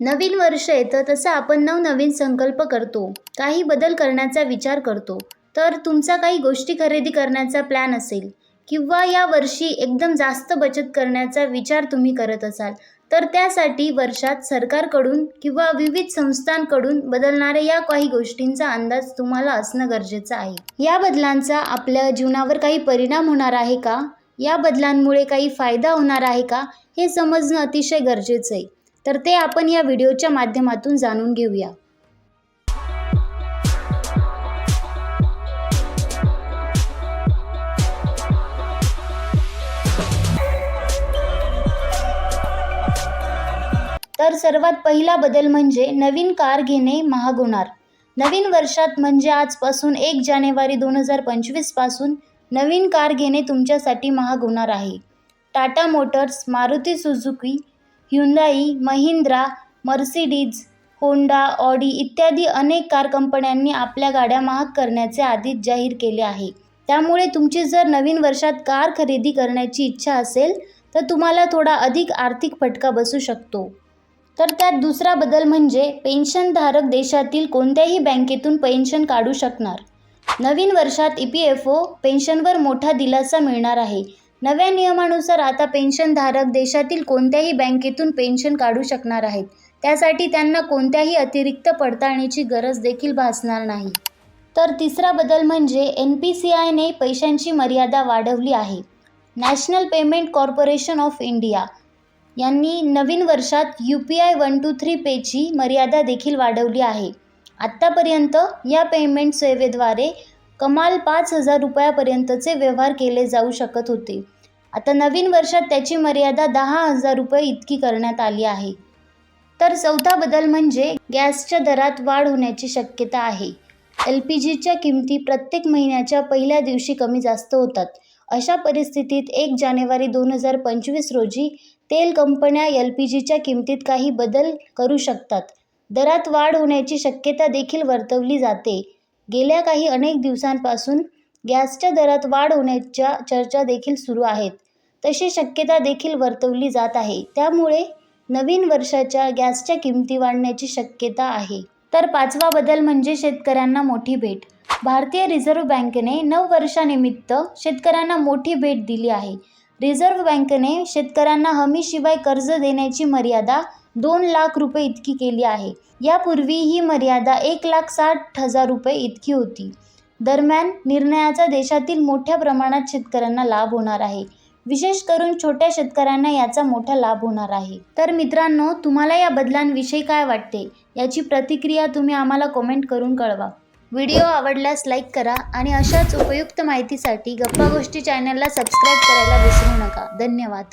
नवीन वर्ष येतं तसं आपण नवनवीन संकल्प करतो. काही बदल करण्याचा विचार करतो. तर तुमचा काही गोष्टी खरेदी करण्याचा प्लॅन असेल किंवा या वर्षी एकदम जास्त बचत करण्याचा विचार तुम्ही करत असाल तर त्यासाठी वर्षात सरकारकडून किंवा विविध संस्थांकडून बदलणाऱ्या या काही गोष्टींचा अंदाज तुम्हाला असणं गरजेचं आहे. या बदलांचा आपल्या जीवनावर काही परिणाम होणार आहे का? या बदलांमुळे काही फायदा होणार आहे का? हे समजणं अतिशय गरजेचं आहे. तर ते आपण या व्हिडिओच्या माध्यमातून जाणून घेऊया. तर सर्वात पहिला बदल म्हणजे नवीन कार घेणे महाग होणार नवीन वर्षात म्हणजे आजपासून एक जानेवारी दोन हजार पंचवीसपासून नवीन कार घेणे तुमच्यासाठी महाग होणार आहे. Tata Motors Maruti Suzuki Hyundai Mahindra Mercedes Honda Audi इत्यादी अनेक कार कंपन्यांनी आपल्या गाड्या महाग करण्याचे आधीच जाहीर केले आहे. त्यामुळे तुमची जर नवीन वर्षात कार खरेदी करण्याची इच्छा असेल तर तुम्हाला थोडा अधिक आर्थिक फटका बसू शकतो. तर त्यात दुसरा बदल म्हणजे पेन्शनधारक देशातील कोणत्याही बँकेतून पेन्शन काढू शकणार. नवीन वर्षात ई पी एफ ओ पेन्शनवर मोठा दिलासा मिळणार आहे. नव्या नियमानुसार आता पेन्शनधारक देशातील कोणत्याही बँकेतून पेन्शन काढू शकणार आहेत. त्यासाठी त्यांना कोणत्याही अतिरिक्त पडताळणीची गरज देखील भासणार नाही. तर तिसरा बदल म्हणजे एन पी सी आयने पैशांची मर्यादा वाढवली आहे. National Payment Corporation of India यांनी नवीन वर्षात U P I one two three पेची मर्यादा देखील वाढवली आहे. आत्तापर्यंत या पेमेंट सेवेद्वारे कमाल पाच हजार रुपयापर्यंतचे व्यवहार केले जाऊ शकत होते. आता नवीन वर्षात त्याची मर्यादा दहा हजार रुपये इतकी करण्यात आली आहे. तर चौथा बदल म्हणजे गॅसच्या दरात वाढ होण्याची शक्यता आहे. एल पी जीच्या किमती प्रत्येक महिन्याच्या पहिल्या दिवशी कमी जास्त होतात. अशा परिस्थितीत एक जानेवारी दोन हजार पंचवीस रोजी तेल कंपन्या एल पी जीच्या किमतीत काही बदल करू शकतात. दरात वाढ होण्याची शक्यता देखील वर्तवली जाते. गेल्या काही अनेक दिवसांपासून गॅसच्या दरात वाढ होण्याच्या चर्चा देखील सुरू आहेत. तशी शक्यता देखील वर्तवली जात आहे. त्यामुळे नवीन वर्षाच्या गॅसच्या किमती वाढण्याची शक्यता आहे. तर पाचवा बदल म्हणजे शेतकऱ्यांना मोठी भेट. भारतीय रिझर्व्ह बँकेने नववर्षानिमित्त शेतकऱ्यांना मोठी भेट दिली आहे. रिझर्व्ह बँकेने शेतकऱ्यांना हमीशिवाय कर्ज देण्याची मर्यादा दोन लाख रुपये इतकी केली आहे. यापूर्वी ही मर्यादा एक लाख साठ हजार रुपये इतकी होती. दरम्यान निर्णयाचा देशातील मोठ्या प्रमाणात शेतकऱ्यांना लाभ होणार आहे. विशेष करून छोट्या शेतकऱ्यांना याचा मोठा लाभ होणार आहे. तर मित्रांनो तुम्हाला या बदलांविषयी काय वाटते? याची प्रतिक्रिया तुम्ही आम्हाला कमेंट करून कळवा. व्हिडिओ आवडल्यास लाईक करा आणि अशाच उपयुक्त माहितीसाठी गप्पा गोष्टी चॅनलला सबस्क्राईब करायला विसरू नका. धन्यवाद.